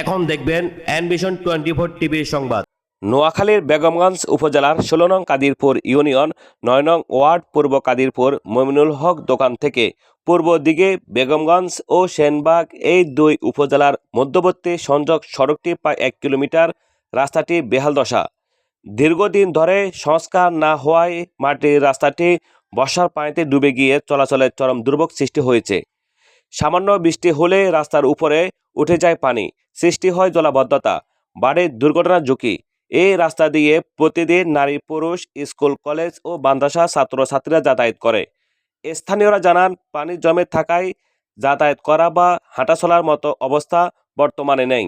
এখন দেখবেন অ্যানভিশন twenty four টিভির সংবাদ। নোয়াখালীর বেগমগঞ্জ উপজেলার ষোলো নং কাদিরপুর ইউনিয়ন নয় নং ওয়ার্ড পূর্ব কাদিরপুর মমিনুল হক দোকান থেকে পূর্ব দিকে বেগমগঞ্জ ও সেনবাগ এই দুই উপজেলার মধ্যবর্তী সংযোগ সড়কটি প্রায় এক কিলোমিটার, রাস্তাটি বেহাল দশা। দীর্ঘদিন ধরে সংস্কার না হওয়ায় মাটির রাস্তাটি বর্ষার পানিতে ডুবে গিয়ে চলাচলের চরম দুর্ভোগ সৃষ্টি হয়েছে। সামান্য বৃষ্টি হলে রাস্তার উপরে উঠে যায় পানি, সৃষ্টি হয় জলাবদ্ধতা, বাড়ে দুর্ঘটনার ঝুঁকি। এই রাস্তা দিয়ে প্রতিদিন নারী, পুরুষ, স্কুল, কলেজ ও মাদ্রাসা ছাত্রছাত্রীরা যাতায়াত করে। স্থানীয়রা জানান, পানি জমে থাকায় যাতায়াত করা বা হাঁটাচলার মতো অবস্থা বর্তমানে নেই।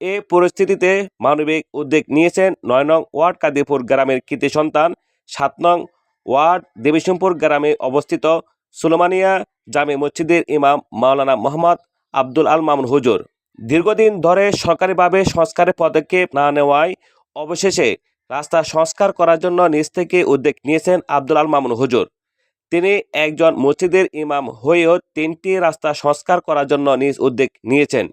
এ পরিস্থিতিতে মানবিক উদ্যোগ নিয়েছেন নয় নং ওয়ার্ড কাদিপুর গ্রামের কৃতি সন্তান, সাত নং ওয়ার্ড দেবীশমপুর গ্রামে অবস্থিত সুলেমানিয়া জামে মসজিদের ইমাম মাওলানা মোহাম্মদ আব্দুল আল মামুন হুজুর। দীর্ঘদিন ধরে সরকারিভাবে সংস্কারের পদক্ষেপ না নেওয়ায় অবশেষে রাস্তা সংস্কার করার জন্য নিজ থেকে উদ্যোগ নিয়েছেন আব্দুল আল মামুন হুজুর। তিনি একজন মসজিদের ইমাম হয়েও তিনটি রাস্তা সংস্কার করার জন্য নিজ উদ্যোগ নিয়েছেন।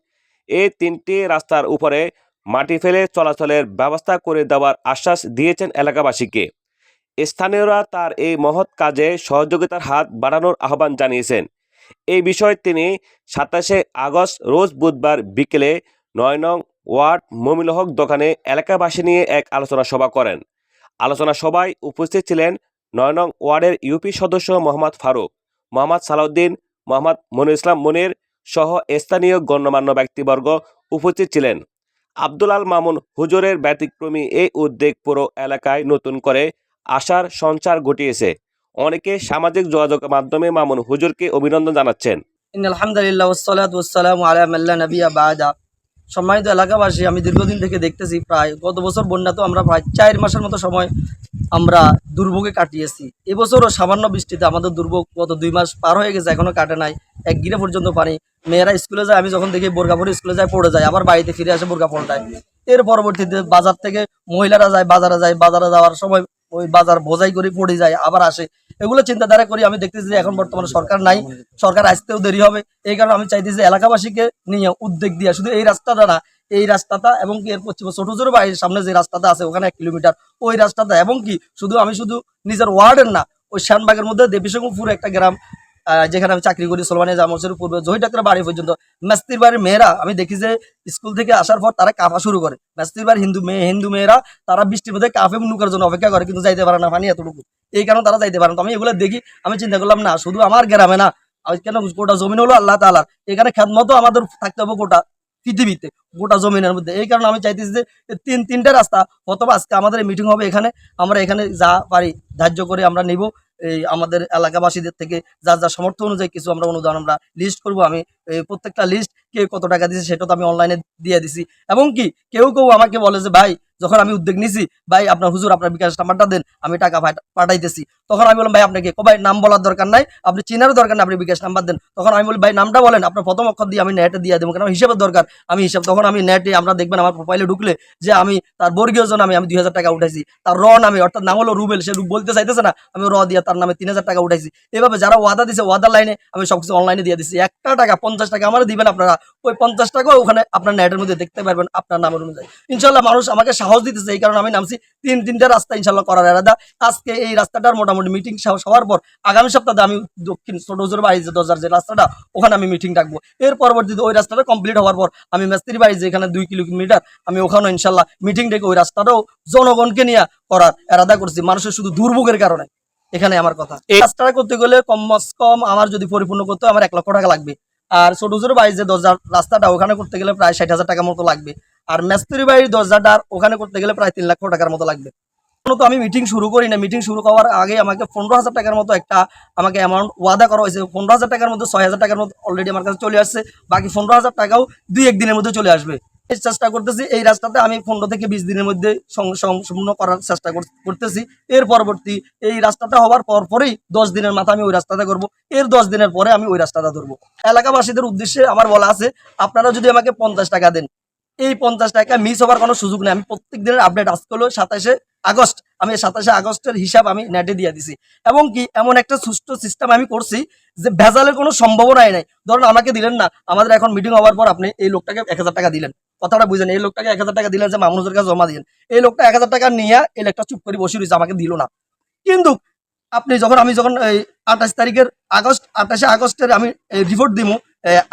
এই তিনটি রাস্তার উপরে মাটি ফেলে চলাচলের ব্যবস্থা করে দেওয়ার আশ্বাস দিয়েছেন এলাকাবাসীকে। স্থানীয়রা তার এই মহৎ কাজে সহযোগিতার হাত বাড়ানোর আহ্বান জানিয়েছেন। এই বিষয়ে তিনি সাতাশে আগস্ট রোজ বুধবার বিকেলে নয় নং ওয়ার্ড মমিল হক দোকানে এলাকাবাসী নিয়ে এক আলোচনা সভা করেন। আলোচনা সভায় উপস্থিত ছিলেন নয় নং ওয়ার্ডের ইউপি সদস্য মোহাম্মদ ফারুক, মোহাম্মদ সালাউদ্দিন, মোহাম্মদ মনির ইসলাম মনির সহ স্থানীয় গণ্যমান্য ব্যক্তিবর্গ উপস্থিত ছিলেন। আব্দুল আল মামুন হুজুরের ব্যতিক্রমী এই উদ্যোগ পুরো এলাকায় নতুন করে আশার সঞ্চার ঘটিয়েছে। অনেকে সামাজিক যোগাযোগের মাধ্যমে মামুন হুজুরকে অভিনন্দন জানাচ্ছেন। আলহামদুলিল্লাহ সম্মানিত এলাকাবাসী, আমি দীর্ঘদিন থেকে দেখতেছি প্রায় গত বছর বন্যা তো আমরা প্রায় চার মাসের মতো সময় আমরা দুর্ভোগে কাটিয়েছি। এবছরও সামান্য বৃষ্টিতে আমাদের দুর্ভোগ গত দুই মাস পার হয়ে গেছে, এখনও কাটে নাই। এক গিরে পর্যন্ত পানি। মেয়েরা স্কুলে যায়, আমি যখন দেখি বোরকা স্কুলে যায়, পড়ে যায়, আবার বাড়িতে ফিরে আসে বোরকা এর পরবর্তীতে বাজার থেকে মহিলারা যায়, বাজারে যায়, বাজারে যাওয়ার সময় ওই বাজার বোঝাই করে, পড়ে যায়, আবার আসে। এগুলো চিন্তাধারা করি, আমি দেখতেছি যে এখন বর্তমানে সরকার নাই, সরকার আসতেও দেরি হবে। এই কারণে আমি চাইতেছি এলাকাবাসীকে নিয়ে উদ্যোগ দিয়া, শুধু এই রাস্তাটা না এই রাস্তাটা এবং কি এর পশ্চিম ছোট বাড়ির সামনে যে রাস্তাটা আছে ওখানে এক কিলোমিটার, ওই রাস্তাটা এবং কি শুধু আমি শুধু নিজের ওয়ার্ডের না, ওই শ্যানবাগের মধ্যে দেবীসঙ্গপুর একটা গ্রাম যেখানে আমি চাকরি করি সোলমানি জামসের পূর্বে জহিটাকের বাড়ি পর্যন্ত। মেস্তির বাড়ির মেয়েরা, আমি দেখি যে স্কুল থেকে আসার পর তারা কাঁপা শুরু করে। মেস্তির বাড়ির হিন্দু মেয়ে, হিন্দু মেয়েরা, তারা বৃষ্টির মধ্যে কাফে নুকার জন্য অপেক্ষা করে, কিন্তু যাইতে পারে না পানি এতটুকু। এই কারণে তারা যাইতে পারে না। আমি এগুলো দেখি, আমি চিন্তা করলাম, না, শুধু আমার গ্রামে না কেন গোটা জমিন হলো আল্লাহ তালার এখানে খেদমতো আমাদের থাকতে হবে গোটা। পৃথিবীতে, গোটা জমিনের মধ্যে। এই কারণে আমি চাইতেছি যে তিন, তিনটা রাস্তা, অথবা আজকে আমাদের মিটিং হবে এখানে, আমরা এখানে যা পারি, ধার্য করে আমরা নিব। এই আমাদের এলাকাবাসীদের থেকে যার যার সামর্থ্য অনুযায়ী কিছু আমরা অনুদান আমরা লিস্ট করব। আমি প্রত্যেকটা লিস্ট কে কত টাকা দিয়েছে সেটা তো আমি অনলাইনে দিয়ে দিছি। এবং কি, কেউ কেউ আমাকে বলে যে, ভাই যখন আমি উদ্যোগ নিছি, ভাই, আপনার হুজুর, আপনার বিকাশ নাম্বারটা দেন, আমি টাকা পাঠাইতেছি। তখন আমি বললাম, ভাই, আপনাকে ভাই, নাম বলার দরকার নাই, আপনি চিনারও দরকার নাই, আপনি বিকাশ নাম্বার দেন। তখন আমি বলি, ভাই, নামটা বলেন, আপনার প্রথম অক্ষর দিয়ে আমি নেটে দিয়ে দেবো আমার হিসাবের দরকার। আমি হিসাব, তখন আমি নেটে আমরা দেখবেন আমার প্রোফাইলে ঢুকলে যে আমি তার বর্গীয় জন আমি আমি দুই হাজার টাকা উঠাইছি। তার র নামে, অর্থাৎ নাম হলো রুবেল, সে বলতে চাইতেছে না, আমি র দিয়ে তার নামে তিন হাজার টাকা উঠাইছি। এভাবে যারা ওয়াদা দিছে, ওয়াদার লাইনে আমি সবকিছু অনলাইনে দিয়ে দিচ্ছি একটা টাকা, পঞ্চাশ টাকা আমার দিবেন আপনারা, ওই পঞ্চাশ টাকা ওখানে আপনার নেটের মধ্যে দেখতে পারবেন, আপনার নামের অনুযায়ী। ইনশাল্লাহ মানুষ আমাকে সাহস দিতেছে এই কারণে আমি নামছি তিন তিনটা রাস্তা ইনশাল্লাহ করার এরাদা। আজকে এই রাস্তাটার মোটামুটি মিটিং হওয়ার পর আগামী সপ্তাহে আমি দক্ষিণ ছোট বাড়ি যে দরজার যে রাস্তাটা ওখানে আমি মিটিং ডাকবো। এর পরবর্তীতে ওই রাস্তাটা কমপ্লিট হওয়ার পর আমি মেস্ত্রি বাড়ি যেখানে দুই কিলোমিটার আমি ওখানে ইনশাল্লাহ মিটিং ডেকে ওই রাস্তাটাও জনগণকে নিয়ে করার এরাদা করছি মানুষের শুধু দুর্ভোগের কারণে। এখানে আমার কথা। এই রাস্তাটা করতে গেলে কম কম আমার যদি পরিপূর্ণ করতে হয়, আমার এক লক্ষ টাকা লাগবে। আর ছোট ছোট বাড়ি যে দরজার রাস্তাটা ওখানে করতে গেলে প্রায় ষাট হাজার টাকার মতো লাগবে। আর মেস্ত্রি বাড়ির দরজাটা ওখানে করতে গেলে প্রায় তিন লক্ষ টাকার মতো লাগবে। তো আমি মিটিং শুরু করি না মিটিং শুরু করার আগে আমাকে পনেরো হাজার টাকার মতো একটা আমাকে অ্যামাউন্ট ওয়াদা করা হয়েছে। পনেরো হাজার টাকার মধ্যে ছয় হাজার টাকার মতো অলরেডি আমার কাছে চলে আসছে। বাকি পনেরো হাজার টাকাও দুই একদিনের মধ্যে চলে আসবে। চেষ্টা করতেছি। এই রাস্তাতে আমি পনেরো থেকে বিশ দিনের মধ্যে সম্পূর্ণ করার চেষ্টা করতেছি। এর পরবর্তী এই রাস্তাটা হওয়ার পর পরেই দশ দিনের মাথা আমি ওই রাস্তাটা করব। এর দশ দিনের পরে আমি ওই রাস্তাটা ধরবো। এলাকাবাসীদের উদ্দেশ্যে আমার বলা আছে, আপনারা যদি আমাকে পঞ্চাশ টাকা দেন এই পঞ্চাশ টাকা মিস হওয়ার কোনো সুযোগ নেই। আমি প্রত্যেক দিনের আপডেট আজকে হলো সাতাশে আগস্ট। আমি সাতাশে আগস্টের হিসাব আমি নেটে দিয়ে দিছি। এবং কি এমন একটা সুষ্ঠু সিস্টেম আমি করছি যে ভেজালের কোনো সম্ভাবনাই নাই। ধরুন আমাকে দিলেন না আমাদের এখন মিটিং হওয়ার পর আপনি এই লোকটাকে এক হাজার টাকা দিলেন। কথাটা বুঝেন এই লোকটাকে এক হাজার টাকা দিলেন যে মামুনুজের কাছে জমা দিলেন। এই লোকটা এক হাজার টাকা নিয়ে এই লোকটা চুপ করে বসে রয়েছে আমাকে দিল না। কিন্তু আপনি যখন আমি যখন এই আঠাশ তারিখের আগস্ট আঠাশে আগস্টের আমি রিপোর্ট এ,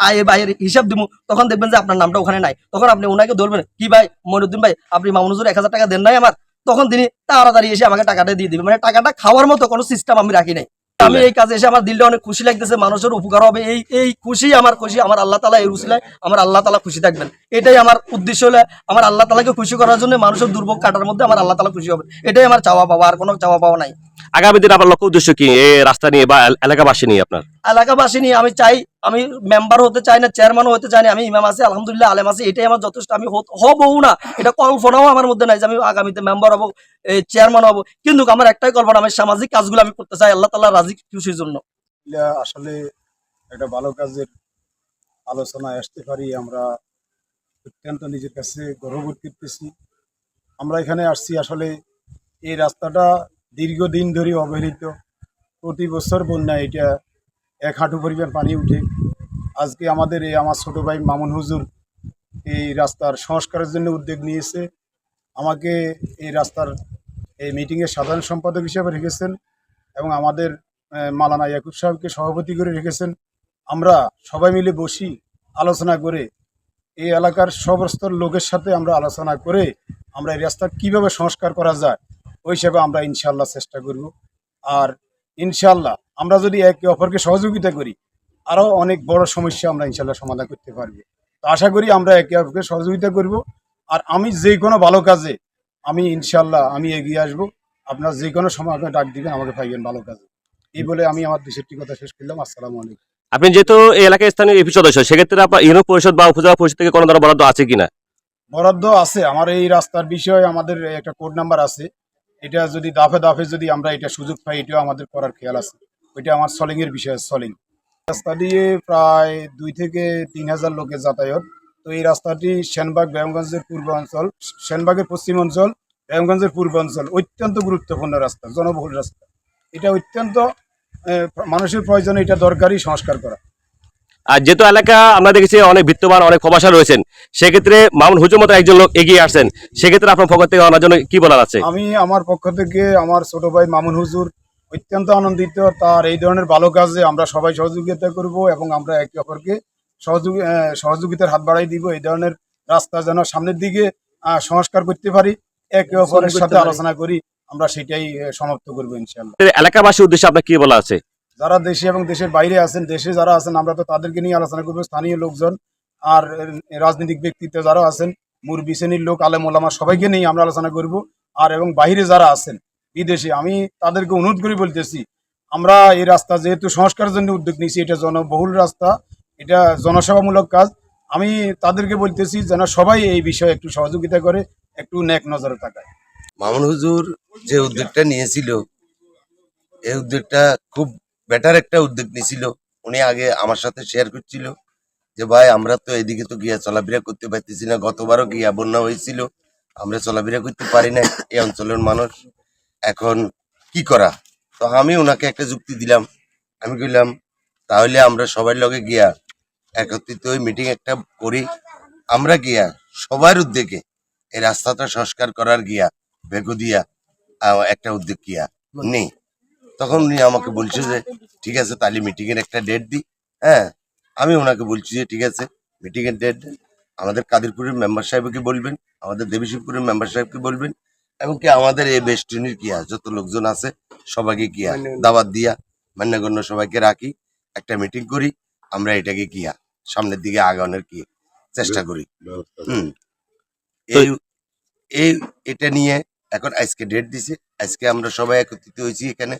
আয় বাইয়ের হিসাব দিব তখন দেখবেন যে আপনার নামটা ওখানে নাই। তখন আপনি ওনাকে ধরবেন, কি ভাই মনুদ্দিন ভাই, আপনি মামুনুজুর এক হাজার টাকা দেন নাই আমার? তখন তিনি তাড়াতাড়ি এসে আমাকে টাকাটা দিয়ে দিবেন। মানে টাকাটা খাওয়ার মতো কোনো সিস্টেম আমি রাখি নাই। আমি এই কাজে এসে আমার দিলটা অনেক খুশি লাগতেছে, মানুষের উপকার হবে। এই এই খুশি, আমার খুশি, আমার আল্লাহ তালা এই রুসিলায় আমার আল্লাহ তালা খুশি থাকবেন। এটাই আমার উদ্দেশ্য হলে আমার আল্লাহ তালাকে খুশি করার জন্য মানুষের দুর্ভোগ কাটার মধ্যে আমার আল্লাহ তালা খুশি হবে। এটাই আমার চাওয়া পাওয়া আর কোনো চাওয়া পাওয়া নাই। আগামী দিন আপনার লক্ষ্য উদ্দেশ্য কি? এই রাস্তা নিয়ে বা এলাকাবাসী নিয়ে আপনার? এলাকাবাসী নিয়ে আমি চাই আমি মেম্বার হতে চাই না চেয়ারম্যানও হতে চাই না আমি ইমাম আছি আলহামদুলিল্লাহ আলেম আছি এটাই আমার যথেষ্ট। আমি হবও না এটা কল্পনাও আমার মধ্যে নাই যে আমি আগামীতে মেম্বার হব চেয়ারম্যান হব। কিন্তু আমার একটাই কল্পনা আমি সামাজিক কাজগুলো আমি করতে চাই আল্লাহ তাল্লাহ রাজি খুশির জন্য। আসলে একটা ভালো কাজের আলোচনা আসতে পারি আমরা। অত্যন্ত নিজের কাছে গর্ববোধ করতেছি। আমরা এখানে আসছি আসলে এই রাস্তাটা দীর্ঘদিন ধরে অবহেলিত। প্রতি বছর বন্যা এটা এক হাঁটু পরিমাণ পানি উঠে। আজকে আমাদের এই আমার ছোট ভাই মামুন হুজুর এই রাস্তার সংস্কারের জন্য উদ্যোগ নিয়েছে। আমাকে এই রাস্তার এই মিটিংয়ের সাধারণ সম্পাদক হিসেবে রেখেছেন এবং আমাদের মালানা ইয়াকুব সাহেবকে সভাপতি করে রেখেছেন। আমরা সবাই মিলে বসি, আলোচনা করে এই এলাকার সমস্ত লোকের সাথে আমরা আলোচনা করে আমরা এই রাস্তা কীভাবে সংস্কার করা যায়, ওই হিসাবে আমরা ইনশাল্লাহ চেষ্টা করব। আর ইনশাল্লাহ আমরা যদি একে অপরকে সহযোগিতা করি, আরও অনেক বড় সমস্যা আমরা ইনশাল্লাহ সমাধান করতে পারব। তো আশা করি আমরা একে অপরকে সহযোগিতা করব। আর আমি যে কোনো ভালো কাজে আমি ইনশাল্লাহ আমি এগিয়ে আসব। আপনার যে কোনো সময় আপনি ডাক দিবেন, আমাকে পাইবেন ভালো কাজে। এই বলে আমি আমার দেশেরটি কথা শেষ করলাম। আসসালামু আলাইকুম। আপনি যেহেতু এই এলাকায় স্থানীয় এপি সদস্য, সেক্ষেত্রে আপনার ইউনিয়ন পরিষদ বা উপজেলা পরিষদ থেকে কোনো ধরনের বরাদ্দ আছে কিনা? বরাদ্দ আছে। আমার এই রাস্তার বিষয়ে আমাদের একটা কোড নাম্বার আছে। এটা যদি দাফে দাফে যদি আমরা এটা সুযোগ পাই, এটাও আমাদের করার খেয়াল আছে। ওইটা আমার সলিং এর বিষয় সলিং রাস্তা দিয়ে প্রায় দুই থেকে তিন হাজার লোকের যাতায়াত। তো এই রাস্তাটি সেনবাগ, ব্যায়ামগঞ্জের পূর্ব অঞ্চল, সেনবাগের পশ্চিম অঞ্চল, ব্যায়ামগঞ্জের পূর্ব অঞ্চল। অত্যন্ত গুরুত্বপূর্ণ রাস্তা, জনবহুল রাস্তা। এটা অত্যন্ত মানুষের প্রয়োজনে এটা দরকারি সংস্কার করা। আর যেহেতু এলাকা আমরা দেখেছি অনেক বিত্তবান অনেক প্রবাসা রয়েছেন সেক্ষেত্রে মামুন হুজুর মতো একজন লোক এগিয়ে আসছেন সেক্ষেত্রে আপনার পক্ষ থেকে আমার জন্য কি বলার আছে? আমি আমার পক্ষ থেকে আমার ছোট ভাই মামুন হুজুর অত্যন্ত আনন্দিত তার এই ধরনের ভালো কাজে আমরা সবাই সহযোগিতা করব এবং আমরা একে অপরকে সহযোগী সহযোগিতার হাত বাড়াই দিব এই ধরনের রাস্তা যেন সামনের দিকে সংস্কার করতে পারি একে অপরের সাথে আলোচনা করি আমরা সেটাই সমাপ্ত করব ইনশাল্লাহ এলাকাবাসীর উদ্দেশ্যে আপনার কি বলা আছে? যারা দেশে এবং দেশের বাইরে আছেন দেশে যারা আছেন আমরা তো তাদেরকে নিয়ে আলোচনা করব। স্থানীয় লোকজন আর রাজনৈতিক ব্যক্তিত্ব যারা আছেন মুরবি শ্রেণির লোক আলেম ওলামা সবাইকে নিয়ে আমরা আলোচনা করব। আর এবং বাইরে যারা আছেন বিদেশে আমি তাদেরকে অনুরোধ করে বলতেছি আমরা এই রাস্তা যেহেতু সংস্কারের জন্য উদ্যোগ নিয়েছি এটা জনবহুল রাস্তা এটা জনসেবামূলক কাজ। আমি তাদেরকে বলতেছি যেন সবাই এই বিষয়ে একটু সহযোগিতা করে একটু নেক নজরে তাকায়। মামুন হুজুর যে উদ্যোগটা নিয়েছিল, এই উদ্যোগটা খুব বেটার একটা উদ্যোগ নিয়েছিল। উনি আগে আমার সাথে শেয়ার করছিল যে, ভাই, আমরা তো এদিকে তো গিয়া চলাফেরা করতে পারতেছি না। গতবারও গিয়া বন্যা হয়েছিল। আমরা চলাফেরা করতে পারি না এই অঞ্চলের মানুষ এখন কি করা? তো আমি ওনাকে একটা যুক্তি দিলাম। আমি কইলাম, তাহলে আমরা সবার লগে গিয়া একত্রিত হয়ে মিটিং একটা করি। আমরা গিয়া সবার উদ্যোগে এই রাস্তাটা সংস্কার করার গিয়া বেগু দিয়া একটা উদ্যোগ কিয়া নেই। তখন উনি আমাকে বলছে যে ঠিক আছে তাহলে মিটিং এর একটা ডেট দি হ্যাঁ আমি ওনাকে বলছি যে ঠিক আছে মিটিং এর ডেট আমাদের কাদিরপুরের মেম্বার সাহেবকে বলবেন আমাদের দেবীশিবপুরের মেম্বার সাহেবকে বলবেন এমনকি আমাদের এই বেষ্টনীর কিয়া যত লোকজন আছে সবাইকে কিয়া দাওয়াত দিয়া মান্যগণ্য সবাইকে রাখি একটা মিটিং করি আমরা এটাকে কিয়া সামনের দিকে আগানোর কি চেষ্টা করি। হুম। এই এই এটা নিয়ে এখন আজকে ডেট দিছে। আজকে আমরা সবাই একত্রিত হয়েছি এখানে।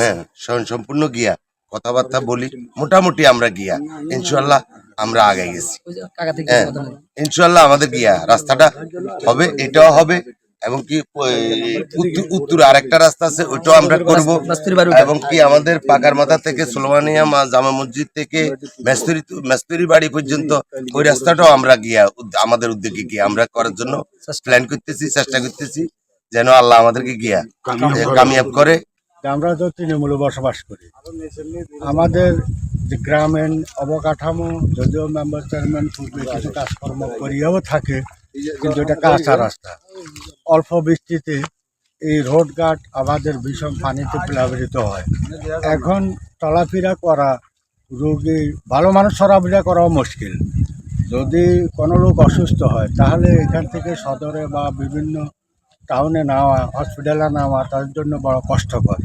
হ্যাঁ স্বয়ং সম্পূর্ণ গিয়া। কথাবার্তা বলি মোটামুটি আমরা গিয়া। ইনশাল্লাহ আমরা আগে গেছি। হ্যাঁ ইনশাল্লাহ আমাদের গিয়া রাস্তাটা হবে এটাও হবে। এবং কি উত্তর আরেকটা রাস্তা আছে ওইটাও আমরা করব। এবং কি আমাদের পাকার মাথা থেকে সোলমানিয়া মা- জামা মসজিদ থেকে মেস্তরি মেস্তরি বাড়ি পর্যন্ত ওই রাস্তাটাও আমরা গিয়া আমাদের উদ্যোগে গিয়ে আমরা করার জন্য প্ল্যান করতেছি চেষ্টা করতেছি যেন আল্লাহ আমাদেরকে গিয়া কামিয়াব করে। আমরা তো তৃণমূলে বসবাস করি আমাদের যে গ্রামীণ অবকাঠামো যদিও মেম্বার চেয়ারম্যান পূর্বে কিছু কাজকর্ম করিয়াও থাকে কিন্তু এটা কাঁচা রাস্তা। অল্প বৃষ্টিতে এই রোডঘাট আমাদের ভীষণ পানিতে প্লাবিত হয়। এখন চলাফেরা করা রোগী ভালো মানুষ চলাফেরা করাও মুশকিল। যদি কোনো লোক অসুস্থ হয় তাহলে এখান থেকে সদরে বা বিভিন্ন টাউনে নেওয়া হসপিটালে নেওয়া তার জন্য বড় কষ্টকর।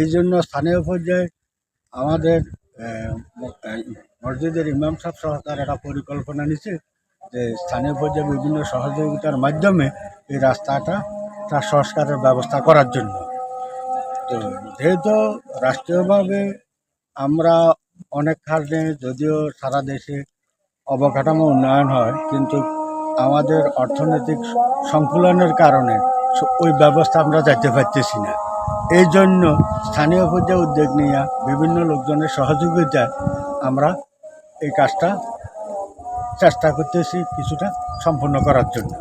এই জন্য স্থানীয় পর্যায়ে আমাদের মসজিদের ইমাম সাহেব সরকার একটা পরিকল্পনা নিচ্ছে যে স্থানীয় পর্যায়ে বিভিন্ন সহযোগিতার মাধ্যমে এই রাস্তাটা, তার সংস্কারের ব্যবস্থা করার জন্য। তো যেহেতু রাষ্ট্রীয়ভাবে আমরা অনেক কারণে যদিও সারা দেশে অবকাঠামো উন্নয়ন হয়, কিন্তু আমাদের অর্থনৈতিক সংকুলনের কারণে ওই ব্যবস্থা আমরা যাইতে পারতেছি না। এই জন্য স্থানীয় পর্যায়ে উদ্যোগ নিয়ে, বিভিন্ন লোকজনের সহযোগিতায় আমরা এই কাজটা চেষ্টা করতেছি কিছুটা সম্পূর্ণ করার জন্য।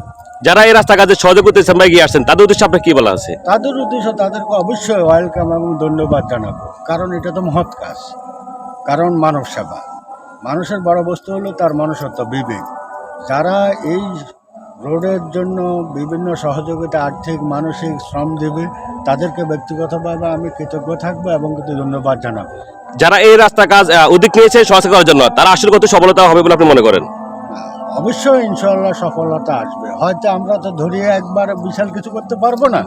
যারা এই রাস্তা কাজে সহযোগ করতেছেন বা এগিয়ে আসছেন তাদের উদ্দেশ্যে আপনার কি বলা আছে? তাদের উদ্দেশ্য তাদেরকে অবশ্যই ওয়েলকাম এবং ধন্যবাদ জানাব। কারণ এটা তো মহৎ কাজ। কারণ মানব সেবা। মানুষের বড় বস্তু হলো তার মনুষ্যত্ব বিবেক। যারা এই রোডের জন্য বিভিন্ন সহযোগিতা আর্থিক মানসিক শ্রম দেবে তাদেরকে ব্যক্তিগতভাবে আমি কৃতজ্ঞ থাকব এবং কিন্তু ধন্যবাদ জানাব। যারা এই রাস্তা কাজ উদ্যোগ নিয়েছে সহযোগ করার জন্য তারা আসলে কত সফলতা হবে বলে আপনি মনে করেন? অবশ্যই ইনশাল্লাহ সফলতা আসবে। হয়তো আমরা তো ধরিয়ে একবার বিশাল কিছু করতে পারব না,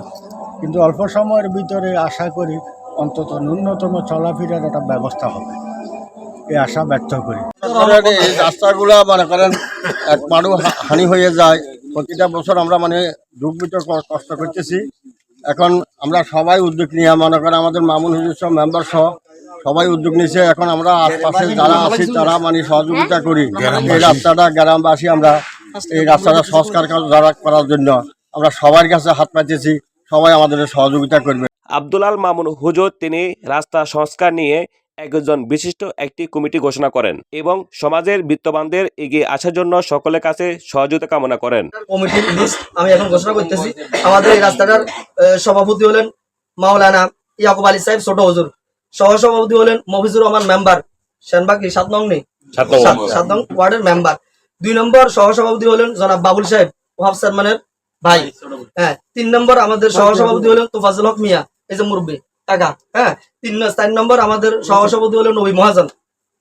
কিন্তু অল্প সময়ের ভিতরে আশা করি অন্তত ন্যূনতম চলাফেরার একটা ব্যবস্থা হবে। এই আশা ব্যর্থ করি। রাস্তাগুলা মনে করেন, এক মানুষ হানি হয়ে যায়। প্রতিটা বছর আমরা মানে দুঃখ ভিতর কষ্ট করতেছি। এখন আমরা সবাই উদ্যোগ নিয়ে মনে করেন আমাদের মামুন হুজুর সহ, মেম্বার সহ সবাই উদ্যোগ নিয়েছে। এখন আমরা আশপাশে যারা আছি তারা মানে সহযোগিতা করি। এই রাস্তাটা গ্রামবাসী আমরা এই রাস্তাটা সংস্কার যারা করার জন্য আমরা সবার কাছে হাত পাইতেছি সবাই আমাদের সহযোগিতা করবে। আব্দুল আল মামুন হুজুর তিনি রাস্তা সংস্কার নিয়ে একজন বিশিষ্ট একটি কমিটি ঘোষণা করেন এবং সমাজের বিত্তবানদের এগিয়ে আসার জন্য সকলের কাছে সহযোগিতা কামনা করেন। কমিটির লিস্ট আমি এখন ঘোষণা করতেছি। আমাদের এই রাস্তাটার সভাপতি হলেন মাওলানা ইয়াকুব আলী সাহেব ছোট হজুর। সহ সভাপতি হলেন মফিজুর রহমান মেম্বার। সেনবাকি সাত নং নেই? সাত নং ওয়ার্ডের মেম্বার। দুই নম্বর সহ সভাপতি হলেন জনাব বাবুল সাহেব ওহাব সালমানের ভাই। হ্যাঁ তিন নম্বর আমাদের সহ সভাপতি হলেন তোফাজুল হক মিয়া এই যে মুরব্বী কাকা হ্যাঁ তিন চার নম্বর আমাদের সহ সভাপতি হলেন নবী মহাজন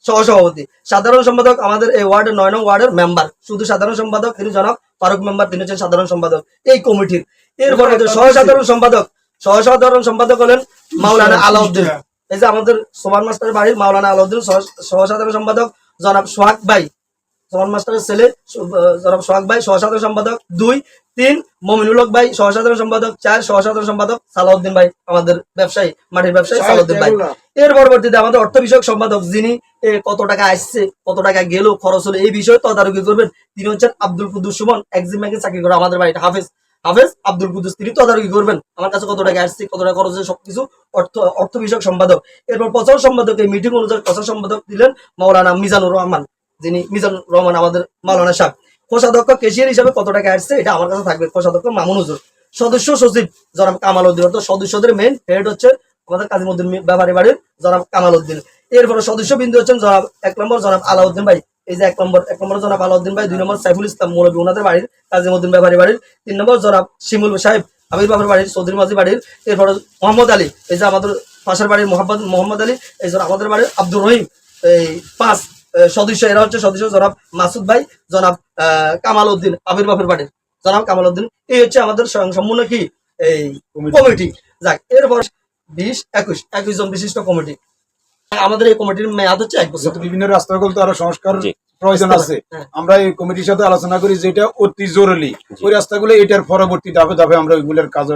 সহসভাপতি। সাধারণ সম্পাদক আমাদের এই ওয়ার্ডের নয় নং ওয়ার্ডের মেম্বার। শুধু সাধারণ সম্পাদক তিনি জনাব ফারুক মেম্বার তিনি হচ্ছেন সাধারণ সম্পাদক এই কমিটির। এরপরে সহসাধারণ সম্পাদক সহসাধারণ সম্পাদক হলেন মাওলানা আলাউদ্দিন। এই যে আমাদের সোমান মাস্টার বাড়ির মাওলানা আলাউদ্দিন সহ- সহ সম্পাদক জনাব সোহাগ ভাই। সোমান মাস্টারের ছেলে জনাব সোহাগ ভাই সহ সাধারণ সম্পাদক দুই তিন মমিনুল ভাই সহ সাধারণ সম্পাদক চার সহ সাধারণ সম্পাদক সালাউদ্দিন ভাই আমাদের ব্যবসায়ী মাটির ব্যবসায়ী সালাউদ্দিন ভাই। এর পরবর্তীতে আমাদের অর্থ বিষয়ক সম্পাদক যিনি এ, কত টাকা আসছে কত টাকা গেল খরচ হলো এই বিষয়ে তদারকি করবেন তিনি হচ্ছেন আব্দুল কুদ্দুস সুমন এক্সিম ব্যাংকে চাকরি করে আমাদের বাড়িতে। হাফেজ হাফেজ আব্দুল কুদ্দুস, তিনি তদারকি করবেন। আমার কাছে কত টাকা আসছে, কত টাকা খরচ হচ্ছে, সবকিছু অর্থ অর্থ বিষয়ক সম্পাদক। এরপর প্রচার সম্পাদক, এই মিটিং অনুযায়ী প্রচার সম্পাদক দিলেন মাওলানা মিজানুর রহমান, যিনি মিজানুর রহমান আমাদের মাওলানা সাহেব। কোষাধ্যক্ষ কেশিয়ার হিসাবে কত টাকা আসছে, এটা আমার কাছে থাকবে, কোষাধ্যক্ষ মামুন হুজুর। সদস্য সচিব জনাব কামাল উদ্দিন, অর্থাৎ সদস্যদের মেন হেড হচ্ছে আমাদের কাজিমুদ্দিন ব্যাপারী বাড়ির জনাব কামাল উদ্দিন। এরপরে সদস্য বিন্দু হচ্ছেন জনাব, এক নম্বর জনাব আলাউদ্দিন ভাই। এই যে এক নম্বর এক নম্বর জনাব আলাউদ্দিন ভাই দুই নম্বর সাইফুল ইসলাম মৌলবী ওনাদের বাড়ির কাজিমুদ্দিন ব্যাপারী বাড়ির তিন নম্বর জনাব শিমুল সাহেব আবির বাবার বাড়ির চৌধুরী মাঝি বাড়ির এরপরে মোহাম্মদ আলী এই যে আমাদের পাশের বাড়ির মোহাম্মদ মোহাম্মদ আলী এই আমাদের বাড়ির আব্দুর রহিম এই পাঁচ সদস্য এরা হচ্ছে সদস্য জনাব মাসুদ ভাই জনাব আহ, কামাল উদ্দিন আবির বাপের বাড়ির। জনাব কামাল উদ্দিন এই হচ্ছে আমাদের স্বয়ং সম্পূর্ণ কি? এই কমিটি। যাক এরপর বিশ একুশ একুশ জন বিশিষ্ট কমিটি। আমাদের এই কমিটির মেয়াদ হচ্ছে এক বছর। বিভিন্ন রাস্তাগুলো তো আরও সংস্কার প্রয়োজন আছে। হ্যাঁ। আমরা এই কমিটির সাথে আলোচনা করি যেটা অতি জরুরি। ওই রাস্তাগুলো এটার পরবর্তী ধাপে ধাপে আমরা ওইগুলোর কাজ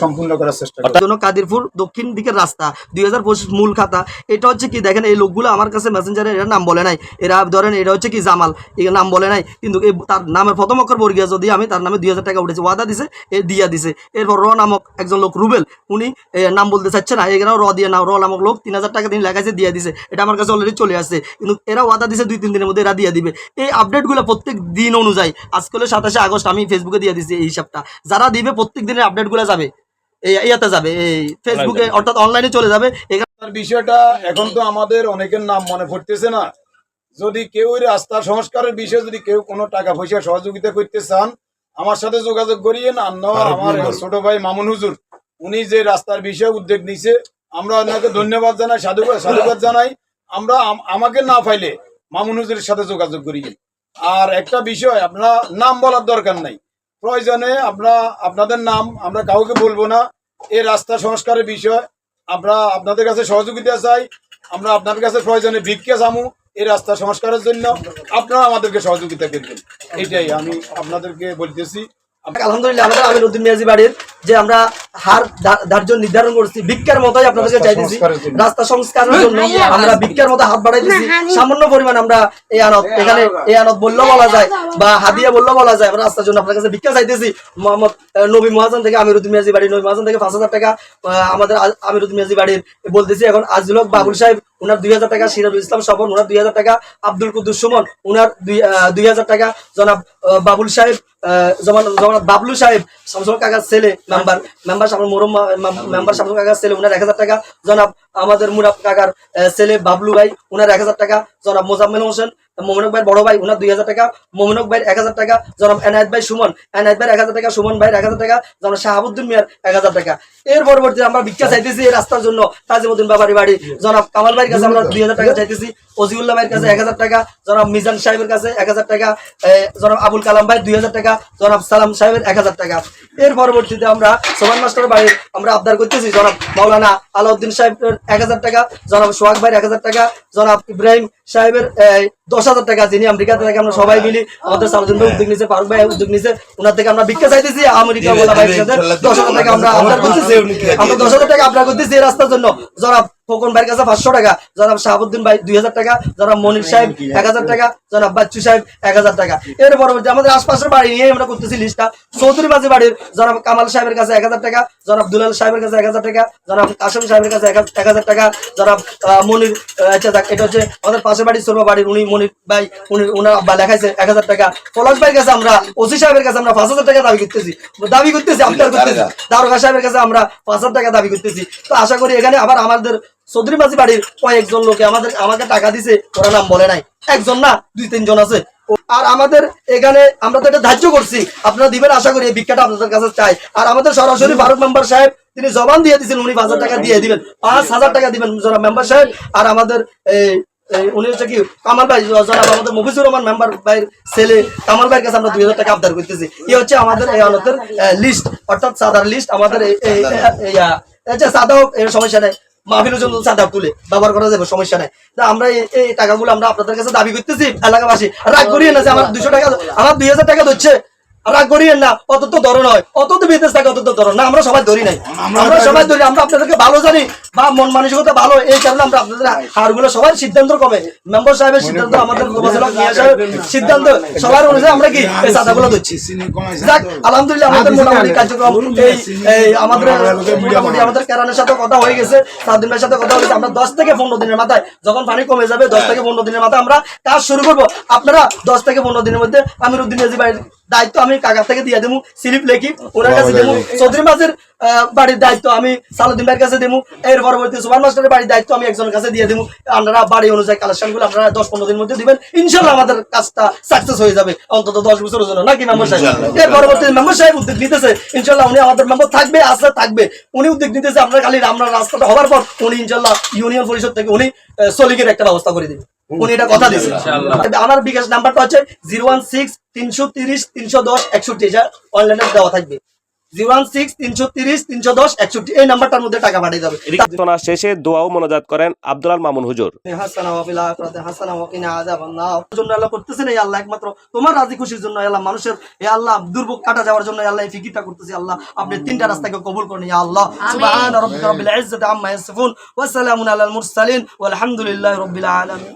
সম্পূর্ণ করার চেষ্টা করি। জন্য কাদিরপুর দক্ষিণ দিকের রাস্তা দুই হাজার পঁচিশ মূল খাতা এটা হচ্ছে কি দেখেন এই লোকগুলো আমার কাছে মেসেঞ্জারে এরা নাম বলে নাই। এরা ধরেন এটা হচ্ছে কি জামাল এর নাম বলে নাই। কিন্তু এই তার নামের প্রথম অক্ষর বর্গীয় যদি আমি তার নামে দুই হাজার টাকা উঠেছে ওয়াদা দিছে এ দিয়া দিছে। এরপর র নামক একজন লোক রুবেল উনি নাম বলতে চাচ্ছে না এখানেও র দিয়ে নাম র নামক লোক তিন হাজার টাকা তিনি লেখাইছে দিয়ে দিছে। এটা আমার কাছে অলরেডি চলে আসছে। কিন্তু এরা ওয়াদা দিছে দুই তিন দিনের মধ্যে এরা দিয়ে দিবে। এই আপডেটগুলো প্রত্যেক দিন অনুযায়ী আজকে হলো সাতাশে আগস্ট আমি ফেসবুকে দিয়ে দিছি এই হিসাবটা। যারা দিবে প্রত্যেক দিনের আপডেটগুলো যাবে। এই ইয়াতে যাবে এই ফেসবুকে অর্থাৎ অনলাইনে চলে যাবে। এখানে বিষয়টা এখন তো আমাদের অনেকের নাম মনে পড়তেছে না। যদি কেউ এই রাস্তা সংস্কারের বিষয়ে যদি কেউ কোনো টাকা পয়সা সহযোগিতা করতে চান আমার সাথে যোগাযোগ করিয়ে না আমার ছোট ভাই মামুন হুজুর উনি যে রাস্তার বিষয়ে উদ্যোগ নিছে আমরা ওনাকে ধন্যবাদ জানাই, সাধুবাদ সাধুবাদ জানাই। আমরা আমাকে না পাইলে মামুন হুজুরের সাথে যোগাযোগ করি আর একটা বিষয়, আপনার নাম বলার দরকার নাই। প্রয়োজনে আমরা আপনাদের নাম আমরা কাউকে বলব না। এই রাস্তা সংস্কারের বিষয়, আমরা আপনাদের কাছে সহযোগিতা চাই। আমরা আপনাদের কাছে প্রয়োজনে ভিক্ষা চামু এই রাস্তা সংস্কারের জন্য। আপনারা আমাদেরকে সহযোগিতা করবেন। এইটাই আমি আপনাদেরকে বলতেছি। আলহামদুলিল্লাহ আমাদের আমির উদ্দিন মিয়াজি বাড়ির যে আমরা হার ধার্য নির্ধারণ করছি ভিক্ষার মতোই আপনাদেরকে চাইতেছি। রাস্তা সংস্কারের জন্য আমরা ভিক্ষার মতো হাত বাড়াইতেছি। সামান্য পরিমাণ আমরা এই আনত এখানে এই আনত বললেও বলা যায় বা হাদিয়া বললেও বলা যায় আমরা রাস্তার জন্য আপনার কাছে ভিক্ষা চাইতেছি। মোহাম্মদ নবী মহাজন থেকে আমির উদ্দিন মিয়াজি বাড়ি নবী মহাজন থেকে পাঁচ হাজার টাকা আহ, আমাদের আমির উদ্দিন মিয়াজি বাড়ির বলতেছি। এখন আজিল হক বাবুল সাহেব উনার দুই হাজার টাকা সিরাজুল ইসলাম স্বপন উনার দুই হাজার টাকা আব্দুল কুদ্দুস সুমন, উনার দুই হাজার টাকা জনাব বাবুল সাহেব জনাব বাবলু সাহেব, শামসুল কাকার ছেলে মেম্বার মেম্বার শামসুল মোরম মেম্বার শামসুল কাকার ছেলে, উনার এক হাজার টাকা জনাব আমাদের মুরাব কাকার ছেলে বাবলু ভাই, উনার এক হাজার টাকা জনাব মোজাম্মেল হোসেন মোমিনক ভাই বড় ভাই, উনার দুই টাকা মোমিনক ভাই এক হাজার টাকা, জনাব এনায়েত ভাই সুমন, এনায়েত ভাই এক হাজার টাকা, সুমন ভাই এক হাজার টাকা, জনাব শাহাবুদ্দিন মিয়ার এক হাজার টাকা। এর পরবর্তীতে আমরা ভিক্ষা চাইতেছি এই রাস্তার জন্য, তাজিমুদ্দিন বাবারি বাড়ি। জনাব কামাল ভাইয়ের কাছে আমরা দুই হাজার টাকা চাইতেছি ওজিউল্লাহ ভাইয়ের কাছে এক হাজার টাকা, জনাব মিজান সাহেবের কাছে এক হাজার টাকা জনাব আবুল কালাম ভাই দুই হাজার টাকা, জনাব সালাম সাহেবের এক হাজার টাকা। এর পরবর্তীতে আমরা সোমান মাস্টার বাড়ির আমরা আবদার করতেছি, জনাব মাওলানা আলাউদ্দিন সাহেবের এক হাজার টাকা, জনাব সোহাগ ভাইয়ের এক হাজার টাকা, জনাব ইব্রাহিম সাহেবের দশ হাজার টাকা যিনি আমেরিকা থেকে আমরা সবাই মিলি আমাদের সালজন ভাই উদ্যোগ নিছে ফারুক ভাই উদ্যোগ নিছে ওনার থেকে আমরা ভিক্ষা চাইতেছি আমেরিকা বলা ভাই দশ হাজার টাকা আমরা আপনার করতেছি আমরা দশ হাজার টাকা আপনার করতেছি এই রাস্তার জন্য। জনাব ফোকন ভাইয়ের কাছে পাঁচশো টাকা জনাব শাহাবুদ্দিন ভাই দুই হাজার টাকা জনাব মনির সাহেব এক হাজার টাকা জনাব বাচ্চু সাহেব এক হাজার টাকা। এর পরবর্তী আমাদের আশপাশের বাড়ি নিয়ে আমরা করতেছি লিস্টটা চৌধুরী বাজি বাড়ির জনাব কামাল সাহেবের কাছে এক হাজার টাকা জনাব দুলাল সাহেবের কাছে এক হাজার টাকা জনাব কাসম সাহেবের কাছে এক হাজার- টাকা জনাব মনির আচ্ছা এটা হচ্ছে আমাদের পাশের বাড়ির সর্ব বাড়ির উনি মনির ভাই উনি ওনার আব্বা লেখাইছে এক হাজার টাকা। পলাশ ভাইয়ের কাছে আমরা ওসি সাহেবের কাছে আমরা পাঁচ হাজার টাকা দাবি করতেছি। দাবি করতেছি আপনার করতেছি। দারোগা সাহেবের কাছে আমরা পাঁচ হাজার টাকা দাবি করতেছি। তো আশা করি এখানে আবার আমাদের চৌধুরী মাঝি বাড়ির কয়েকজন লোকে আমাদের আমাকে টাকা দিছে ওরা নাম বলে নাই একজন না দুই তিনজন আছে আর আমাদের এখানে আমরা তো এটা ধার্য করছি আপনারা দিবেন আশা করি এই ভিক্ষাটা আপনাদের কাছে চাই আর আমাদের সরাসরি ফারুক মেম্বার সাহেব তিনি জবান দিয়ে দিয়েছেন উনি পাঁচ হাজার টাকা দিয়ে দিবেন পাঁচ হাজার টাকা দিবেন জনাব মেম্বার সাহেব আর আমাদের উনি হচ্ছে কি কামাল ভাই জনাব আমাদের মফিজুর রহমান মেম্বার ভাইয়ের ছেলে কামাল ভাইয়ের কাছে আমরা দুই হাজার টাকা আবদার করতেছি এই হচ্ছে আমাদের এই অনতের লিস্ট অর্থাৎ সাদার লিস্ট আমাদের এই- এই- এই- এই- এই যে সাদা হোক এর সমস্যা নেই মাহফিলের জন্য চাঁদা তুলে ব্যবহার করা যাবে, সমস্যা নাই। তা আমরা এই- টাকাগুলো আমরা আপনাদের কাছে দাবি করতেছি, এলাকাবাসী। রাগ করিয়ে না যে আমার দুশো টাকা আমার দুই হাজার টাকা দিচ্ছে রাগ করিয়েন না অত তো ধরো নয়। অত তো বিদেশ থাকে অত তো ধরো না আমরা সবাই ধরি নাই। আমরা সবাই ধরি আমরা আপনাদেরকে ভালো জানি বা মন মানসিকতা ভালো এই কারণে আমরা আপনাদের হারগুলো সবার সিদ্ধান্ত কমে মেম্বার সাহেবের সিদ্ধান্ত আমাদের সিদ্ধান্ত সবার অনুযায়ী আমরা কি এই চাঁদাগুলো দিচ্ছি যাক আলহামদুলিল্লাহ আমাদের মোটামুটি কার্যক্রম এই আমাদের মোটামুটি আমাদের কেরানের সাথে কথা হয়ে গেছে ভাইয়ের সাথে কথা হয়ে গেছে আমরা দশ থেকে পনেরো দিনের মাথায় যখন পানি কমে যাবে দশ থেকে পনেরো দিনের মাথায় আমরা কাজ শুরু করব। আপনারা দশ থেকে পনেরো দিনের মধ্যে আমির উদ্দিন দায়িত্ব আমি কাকা থেকে দিয়ে দেবো স্লিপ লেখি ওনার কাছে দেবো চৌধুরী মাঝের বাড়ির দায়িত্ব আমি সালুদ্দিন ভাইয়ের কাছে দেবো এর পরবর্তী সুপার মাস্টারের বাড়ির দায়িত্ব আমি একজনের কাছে দিয়ে দেবো আপনারা বাড়ি অনুযায়ী কালেকশনগুলো আপনারা দশ পনেরো দিনের মধ্যে দিবেন। ইনশাল্লাহ আমাদের কাজটা সাকসেস হয়ে যাবে। অন্তত দশ বছরের জন্য নাকি মেম্বার সাহেব? এর পরবর্তী মেম্বার সাহেব উদ্যোগ নিতেছে। ইনশাল্লাহ উনি আমাদের মেম্বার থাকবে আসলে থাকবে। উনি উদ্যোগ নিতেছে আপনার খালি আমরা রাস্তাটা হওয়ার পর উনি ইনশাল্লাহ ইউনিয়ন পরিষদ থেকে উনি সলিগের একটা ব্যবস্থা করে দিবেন উনি এটা কথা আমার বিকাশ নাম্বারটা হচ্ছে জিরো ওয়ান সিক্স তিনশো তিরিশ তিনশো দশ একষট্টি এটা অনলাইনে দেওয়া থাকবে। এই নাম্বারটার মধ্যে টাকা পাঠিয়ে যাবে মনোজাত করেন আব্দুল মামুন হুজুর। আল্লাহ করতেছেন এই আল্লাহ একমাত্র তোমার রাজি খুশির জন্য আল্লাহ মানুষের এই আল্লাহ দুর্ভোগ কাটা যাওয়ার জন্য আল্লাহ এই ফিকিরটা করতেছি আল্লাহ আপনি তিনটা রাস্তাকে কবুল করুন ইয়া আল্লাহ। সুবহান রাব্বিকা রাব্বিল ইজ্জাতি আম্মা ইয়াসিফুন ওয়া সালামুন আলাল মুরসালিন ওয়াল রাব্বিল আলামিন।